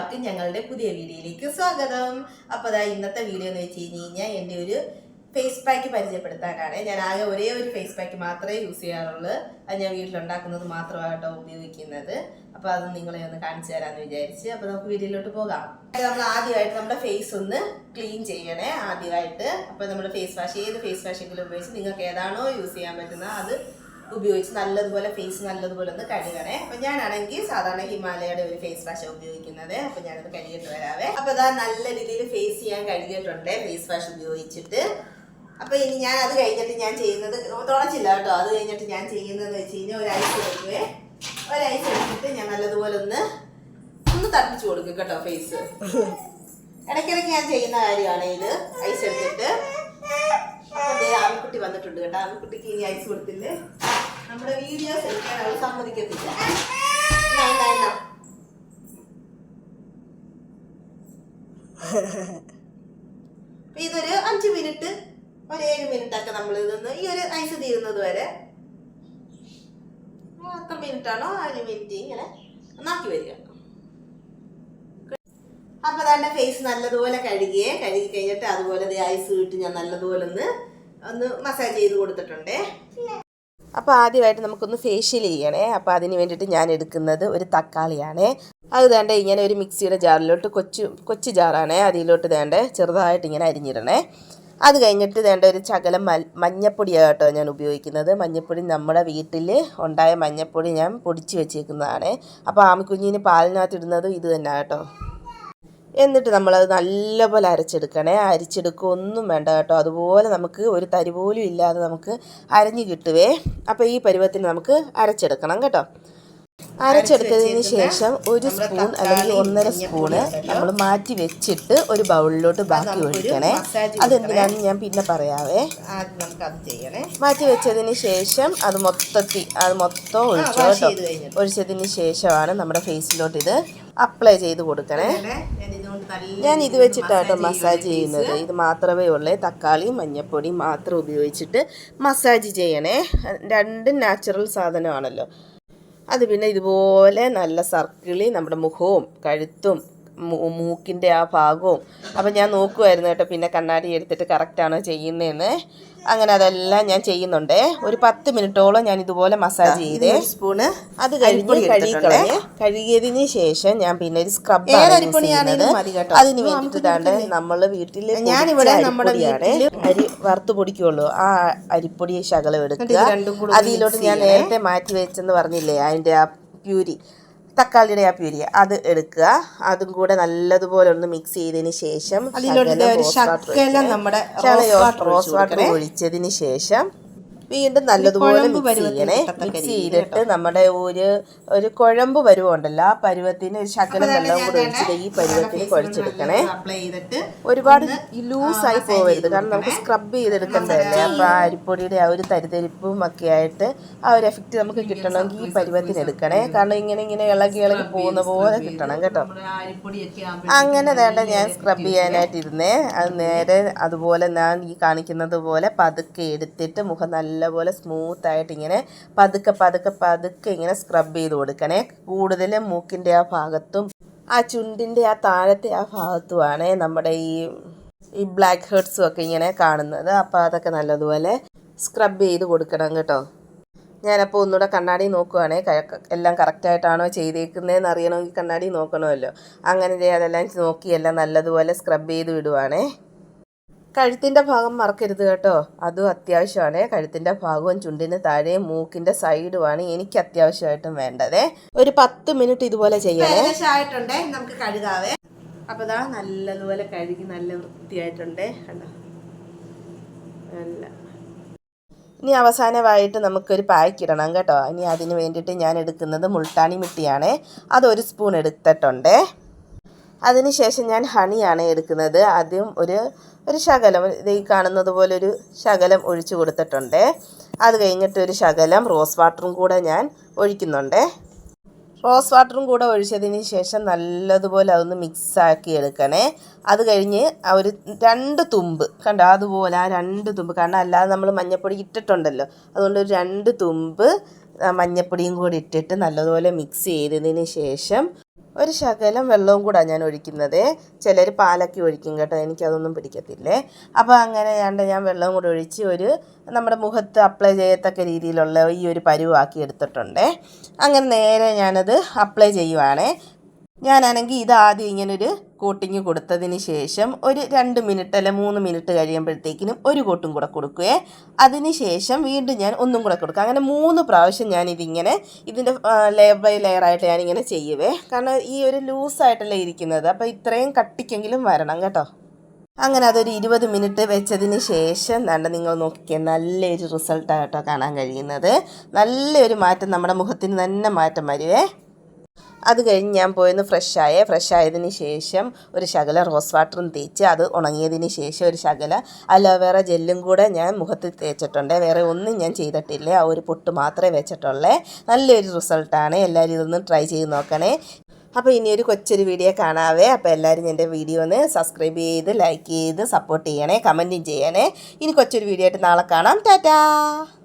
എല്ലാവർക്കും ഞങ്ങളുടെ പുതിയ വീഡിയോയിലേക്ക് സ്വാഗതം. അപ്പോൾ അതാ ഇന്നത്തെ വീഡിയോ എന്ന് വെച്ച് കഴിഞ്ഞ് കഴിഞ്ഞാൽ എന്റെ ഒരു ഫേസ് പാക്ക് പരിചയപ്പെടുത്താനാണ്. ഞാൻ ആകെ ഒരേ ഒരു ഫേസ് പാക്ക് മാത്രമേ യൂസ് ചെയ്യാറുള്ളൂ. അത് ഞാൻ വീട്ടിലുണ്ടാക്കുന്നത് മാത്രമായിട്ടോ ഉപയോഗിക്കുന്നത്. അപ്പോൾ അത് നിങ്ങളെ ഒന്ന് കാണിച്ചു തരാമെന്ന് വിചാരിച്ച് അപ്പോൾ നമുക്ക് വീഡിയോയിലോട്ട് പോകാം. നമ്മൾ ആദ്യമായിട്ട് നമ്മുടെ ഫേസ് ഒന്ന് ക്ലീൻ ചെയ്യണേ ആദ്യമായിട്ട്. അപ്പോൾ നമ്മുടെ ഫേസ് വാഷ് ഏത് ഫേസ് വാഷെങ്കിലും ഉപയോഗിച്ച് നിങ്ങൾക്ക് ഏതാണോ യൂസ് ചെയ്യാൻ പറ്റുന്നത് അത് ഉപയോഗിച്ച് നല്ലതുപോലെ ഫേസ് നല്ലതുപോലെ ഒന്ന് കഴുകണേ. അപ്പൊ ഞാനാണെങ്കിൽ സാധാരണ ഹിമാലയയുടെ ഒരു ഫേസ് വാഷ് ഉപയോഗിക്കുന്നത്. അപ്പൊ ഞാനത് കഴുകിയിട്ട് വരാവേ. അപ്പൊ ഇതാ നല്ല രീതിയിൽ ഫേസ് ചെയ്യാൻ കഴുകിയിട്ടുണ്ട് ഫേസ് വാഷ് ഉപയോഗിച്ചിട്ട്. അപ്പൊ ഇനി ഞാൻ അത് കഴിഞ്ഞിട്ട് ഞാൻ ചെയ്യുന്നത് തുളച്ചില്ല കേട്ടോ. അത് കഴിഞ്ഞിട്ട് ഞാൻ ചെയ്യുന്നത് വെച്ച് കഴിഞ്ഞാൽ ഒരു ഐസ് എടുക്കുവേ. ഒരു ഐസ് എടുത്തിട്ട് ഞാൻ നല്ലതുപോലെ ഒന്ന് ഒന്ന് തട്ടിച്ചു കൊടുക്കും കേട്ടോ ഫേസ് ഇടയ്ക്കിടയ്ക്ക് ഞാൻ ചെയ്യുന്ന കാര്യമാണ് ഇത്. ഐസ് എടുത്തിട്ട്. അതെ ആൺകുട്ടി വന്നിട്ടുണ്ട് കേട്ടോ. ആൺകുട്ടിക്ക് ഇനി ഐസ് കൊടുത്തില്ലേ? നമ്മുടെ വീഡിയോസ് എടുക്കാൻ അവൾ സമ്മതിക്കത്തില്ല. ഇതൊരു അഞ്ച് മിനിറ്റ് ഒരു ഏഴ് മിനിറ്റ് ഒക്കെ നമ്മൾ ഇതൊന്ന് ഈ ഒരു ഐസ് തീരുന്നത് വരെ ആ, എത്ര മിനിറ്റ് ആണോ അഞ്ച് മിനിറ്റ് ഇങ്ങനെ ഒന്നാക്കി വരിക. അപ്പൊ തന്നെ ഫേസ് നല്ലതുപോലെ കഴുകിയേ. കഴുകി കഴിഞ്ഞിട്ട് അതുപോലെ ഐസ് ഇട്ട് ഞാൻ നല്ലതുപോലെ ഒന്ന് ഒന്ന് മസാജ് ചെയ്ത് കൊടുത്തിട്ടുണ്ടേ. അപ്പോൾ ആദ്യമായിട്ട് നമുക്കൊന്ന് ഫേഷ്യൽ ചെയ്യണേ. അപ്പോൾ അതിന് വേണ്ടിയിട്ട് ഞാൻ എടുക്കുന്നത് ഒരു തക്കാളിയാണേ. അത് വേണ്ട ഇങ്ങനെ ഒരു മിക്സിയുടെ ജാറിലോട്ട് കൊച്ചു കൊച്ചു ജാറാണേ. അതിലോട്ട് വേണ്ട ചെറുതായിട്ട് ഇങ്ങനെ അരിഞ്ഞിടണേ. അത് കഴിഞ്ഞിട്ട് വേണ്ട ഒരു ശകലം മഞ്ഞപ്പൊടിയാണ് കേട്ടോ ഞാൻ ഉപയോഗിക്കുന്നത്. മഞ്ഞപ്പൊടി നമ്മുടെ വീട്ടിൽ ഉണ്ടായ മഞ്ഞപ്പൊടി ഞാൻ പൊടിച്ച് വെച്ചേക്കുന്നതാണ്. അപ്പോൾ ആമിക്കുഞ്ഞിന് പാലിനകത്തിടുന്നതും ഇത് തന്നെ കേട്ടോ. എന്നിട്ട് നമ്മളത് നല്ലപോലെ അരച്ചെടുക്കണേ. അരിച്ചെടുക്കുക ഒന്നും വേണ്ട കേട്ടോ. അതുപോലെ നമുക്ക് ഒരു തരി പോലും ഇല്ലാതെ നമുക്ക് അരഞ്ഞു കിട്ടുവേ. അപ്പോൾ ഈ പരുവത്തിന് നമുക്ക് അരച്ചെടുക്കണം കേട്ടോ. അരച്ചെടുത്തതിന് ശേഷം ഒരു സ്പൂൺ അല്ലെങ്കിൽ ഒന്നര സ്പൂണ് നമ്മൾ മാറ്റി വെച്ചിട്ട് ഒരു ബൗളിലോട്ട് ബാക്കി ഒഴിക്കണേ. അതെന്തിനാണെന്ന് ഞാൻ പിന്നെ പറയാവേ. മാറ്റി വെച്ചതിന് ശേഷം അത് മൊത്തത്തിൽ അത് മൊത്തം ഒഴിച്ചു കേട്ടോ. ഒഴിച്ചതിന് ശേഷമാണ് നമ്മുടെ ഫേസിലോട്ട് ഇത് അപ്ലൈ ചെയ്ത് കൊടുക്കണേ. ഞാൻ ഇത് വെച്ചിട്ടാട്ടോ മസാജ് ചെയ്യുന്നത്. ഇത് മാത്രമേ ഉള്ളേ. തക്കാളി മഞ്ഞപ്പൊടി മാത്രം ഉപയോഗിച്ചിട്ട് മസാജ് ചെയ്യണേ. രണ്ടും നാച്ചുറൽ സാധനമാണല്ലോ. അത് പിന്നെ ഇതുപോലെ നല്ല സർക്കിളി നമ്മുടെ മുഖവും കഴുത്തും മൂക്കിന്റെ ആ ഭാഗവും. അപ്പം ഞാൻ നോക്കുമായിരുന്നു കേട്ടോ പിന്നെ കണ്ണാടി എടുത്തിട്ട് കറക്റ്റാണോ ചെയ്യുന്നതെന്ന്. അങ്ങനെ അതെല്ലാം ഞാൻ ചെയ്യുന്നുണ്ട്. ഒരു പത്ത് മിനിറ്റോളം ഞാൻ ഇതുപോലെ മസാജ് ചെയ്തേ സ്പൂണ് അത് കഴിഞ്ഞ് കഴുകിക്കളഞ്ഞ് കഴുകിയതിന് ശേഷം ഞാൻ പിന്നെ ഒരു സ്ക്രബ്. അതിന് വേണ്ടിയിട്ടാണ് നമ്മൾ വീട്ടിൽ ഞാനിവിടെ നമ്മുടെ അരി വറുത്ത് പൊടിക്കുള്ളൂ. ആ അരിപ്പൊടി ശകലം എടുക്കുക. അതിലോട്ട് ഞാൻ നേരത്തെ മാറ്റി വെച്ചെന്ന് പറഞ്ഞില്ലേ അതിന്റെ ആ പ്യൂരി. തക്കാളിയുടെ ആ പ്യൂരി അത് എടുക്കുക അതും കൂടെ നല്ലതുപോലെ ഒന്ന് മിക്സ് ചെയ്തതിന് ശേഷം അതിലോട്ട്. നമ്മുടെ റോസ് വാട്ടർ ഒഴിച്ചതിന് ശേഷം വീണ്ടും നല്ലതുപോലെ മിക്സ് ചെയ്യണേ. കിട്ടത്തക്ക മിക്സ് ചെയ്തിട്ട് നമ്മുടെ ഒരു ഒരു കുഴമ്പ് പരുവമുണ്ടല്ലോ ആ പരുവത്തിന് ഒരു ശകലം വെള്ളം കൂടെ ഒഴിച്ചിട്ട് ഈ പരുവത്തിന് കുഴച്ചെടുക്കണേ ഒരുപാട് ലൂസായി പോകരുത് കാരണം നമുക്ക് സ്ക്രബ് ചെയ്തെടുക്കേണ്ടതല്ലേ? അപ്പൊ ആ അരിപ്പൊടിയുടെ ആ ഒരു തരിതരിപ്പും ഒക്കെ ആയിട്ട് ആ ഒരു എഫക്റ്റ് നമുക്ക് കിട്ടണമെങ്കിൽ ഈ പരുവത്തിന് എടുക്കണേ. കാരണം ഇങ്ങനെ ഇങ്ങനെ ഇളകി ഇളകി പോകുന്ന പോലെ കിട്ടണം കേട്ടോ. അങ്ങനെ വേണ്ട ഞാൻ സ്ക്രബ് ചെയ്യാനായിട്ട് ഇരുന്നേ അത് നേരെ അതുപോലെ ഞാൻ ഈ കാണിക്കുന്നത് പോലെ പതുക്കെ എടുത്തിട്ട് മുഖം നല്ലപോലെ സ്മൂത്ത് ആയിട്ട് ഇങ്ങനെ പതുക്കെ പതുക്കെ പതുക്കെ ഇങ്ങനെ സ്ക്രബ് ചെയ്ത് കൊടുക്കണേ. കൂടുതൽ മൂക്കിന്റെ ആ ഭാഗത്തും ആ ചുണ്ടിന്റെ ആ താഴത്തെ ആ ഭാഗത്തുമാണ് നമ്മുടെ ഈ ഈ ബ്ലാക്ക് ഹെഡ്സും ഒക്കെ ഇങ്ങനെ കാണുന്നത്. അപ്പോൾ അതൊക്കെ നല്ലതുപോലെ സ്ക്രബ് ചെയ്ത് കൊടുക്കണം കേട്ടോ. ഞാനപ്പോൾ ഒന്നുകൂടെ കണ്ണാടി നോക്കുവാണേ. ക- എല്ലാം കറക്റ്റായിട്ടാണോ ചെയ്തേക്കുന്നതെന്ന് അറിയണമെങ്കിൽ കണ്ണാടി നോക്കണമല്ലോ. അങ്ങനെ അതെല്ലാം നോക്കി എല്ലാം നല്ലതുപോലെ സ്ക്രബ് ചെയ്ത് വിടുവാണേ. കഴുത്തിന്റെ ഭാഗം മറക്കരുത് കേട്ടോ. അതും അത്യാവശ്യമാണ്. കഴുത്തിന്റെ ഭാഗവും ചുണ്ടിന് താഴെയും മൂക്കിന്റെ സൈഡുമാണ് എനിക്ക് അത്യാവശ്യമായിട്ടും വേണ്ടതേ. ഒരു പത്ത് മിനിറ്റ് ഇതുപോലെ ചെയ്യണേ. ആയിട്ടുണ്ടേ? നമുക്ക് കഴുകാവേ. അപ്പോൾ ഇതാ നല്ലതുപോലെ കഴുകി നല്ല വൃത്തിയായിട്ടുണ്ട്. കണ്ടോ? നല്ല. ഇനി അവസാനമായിട്ട് നമുക്കൊരു പാക്ക് ഇടണം കേട്ടോ. ഇനി അതിന് വേണ്ടിയിട്ട് ഞാൻ എടുക്കുന്നത് മുൾട്ടാണി മിട്ടിയാണ്. അതൊരു സ്പൂൺ എടുത്തിട്ടുണ്ട്. അതിനുശേഷം ഞാൻ ഹണിയാണ് എടുക്കുന്നത്. ആദ്യം ഒരു ഒരു ശകലം. ഇത് ഈ കാണുന്നത് പോലെ ഒരു ശകലം ഒഴിച്ചു കൊടുത്തിട്ടുണ്ട്. അത് കഴിഞ്ഞിട്ട് ഒരു ശകലം റോസ് വാട്ടറും കൂടെ ഞാൻ ഒഴിക്കുന്നുണ്ട്. റോസ് വാട്ടറും കൂടെ ഒഴിച്ചതിന് ശേഷം നല്ലതുപോലെ അതൊന്ന് മിക്സാക്കി എടുക്കണേ. അത് കഴിഞ്ഞ് ഒരു രണ്ട് തുമ്പ്. കണ്ടോ? അതുപോലെ ആ രണ്ട് തുമ്പ്. കാരണം അല്ലാതെ നമ്മൾ മഞ്ഞപ്പൊടി ഇട്ടിട്ടുണ്ടല്ലോ. അതുകൊണ്ട് ഒരു രണ്ട് തുമ്പ് മഞ്ഞപ്പൊടിയും കൂടി ഇട്ടിട്ട് നല്ലതുപോലെ മിക്സ് ചെയ്തതിന് ശേഷം ഒരു ശകലം വെള്ളവും കൂടെ ഞാൻ ഒഴിക്കുന്നത്. ചിലർ പാലൊക്കെ ഒഴിക്കും കേട്ടോ. എനിക്കതൊന്നും പിടിക്കത്തില്ലേ? അപ്പോൾ അങ്ങനെ ഞാൻ ഞാൻ വെള്ളവും കൂടെ ഒഴിച്ച് ഒരു നമ്മുടെ മുഖത്ത് അപ്ലൈ ചെയ്യത്തക്ക രീതിയിലുള്ള ഈ ഒരു പരുവാക്കി എടുത്തിട്ടുണ്ട്. അങ്ങനെ നേരെ ഞാനത് അപ്ലൈ ചെയ്യുവാണേ. ഞാനാണെങ്കിൽ ഇത് ആദ്യം ഇങ്ങനൊരു കോട്ടിങ് കൊടുത്തതിന് ശേഷം ഒരു രണ്ട് മിനിറ്റ് അല്ലെ മൂന്ന് മിനിറ്റ് കഴിയുമ്പോഴത്തേക്കിനും ഒരു കോട്ടും കൂടെ കൊടുക്കുകയെ. അതിന് ശേഷം വീണ്ടും ഞാൻ ഒന്നും കൂടെ കൊടുക്കുക അങ്ങനെ മൂന്ന് പ്രാവശ്യം ഞാനിതിങ്ങനെ ഇതിന്റെ ലെയർ ബൈ ലെയർ ആയിട്ട് ഞാനിങ്ങനെ ചെയ്യുവേ. കാരണം ഈ ഒരു ലൂസായിട്ടല്ലേ ഇരിക്കുന്നത്. അപ്പോൾ ഇത്രയും കട്ടിക്കെങ്കിലും വരണം കേട്ടോ. അങ്ങനെ അതൊരു ഇരുപത് മിനിറ്റ് വെച്ചതിന് ശേഷം നല്ല നിങ്ങൾ നോക്കിയ നല്ലൊരു റിസൾട്ടായിട്ടോ കാണാൻ കഴിയുന്നത്. നല്ലൊരു മാറ്റം നമ്മുടെ മുഖത്തിന് തന്നെ മാറ്റം വരുവേ. അത് കഴിഞ്ഞ് ഞാൻ പോയൊന്ന് ഫ്രഷ് ആയേ ഫ്രഷ് ആയതിന് ശേഷം ഒരു ശകല റോസ് വാട്ടറും തേച്ച് അത് ഉണങ്ങിയതിന് ശേഷം ഒരു ശകല അലോവേറ ജെല്ലും കൂടെ ഞാൻ മുഖത്ത് തേച്ചിട്ടുണ്ട്. വേറെ ഒന്നും ഞാൻ ചെയ്തിട്ടില്ല. ആ ഒരു പൊട്ട് മാത്രമേ വെച്ചിട്ടുള്ളേ. നല്ലൊരു റിസൾട്ടാണ്. എല്ലാവരും ഇതൊന്ന് ട്രൈ ചെയ്ത് നോക്കണേ. അപ്പോൾ ഇനി ഒരു കൊച്ചൊരു വീഡിയോ കാണാവേ. അപ്പോൾ എല്ലാവരും എന്റെ വീഡിയോ ഒന്ന് സബ്സ്ക്രൈബ് ചെയ്ത് ലൈക്ക് ചെയ്ത് സപ്പോർട്ട് ചെയ്യണേ കമന്റും ചെയ്യണേ. ഇനി കൊച്ചൊരു വീഡിയോ ആയിട്ട് നാളെ കാണാം. ടാറ്റാ!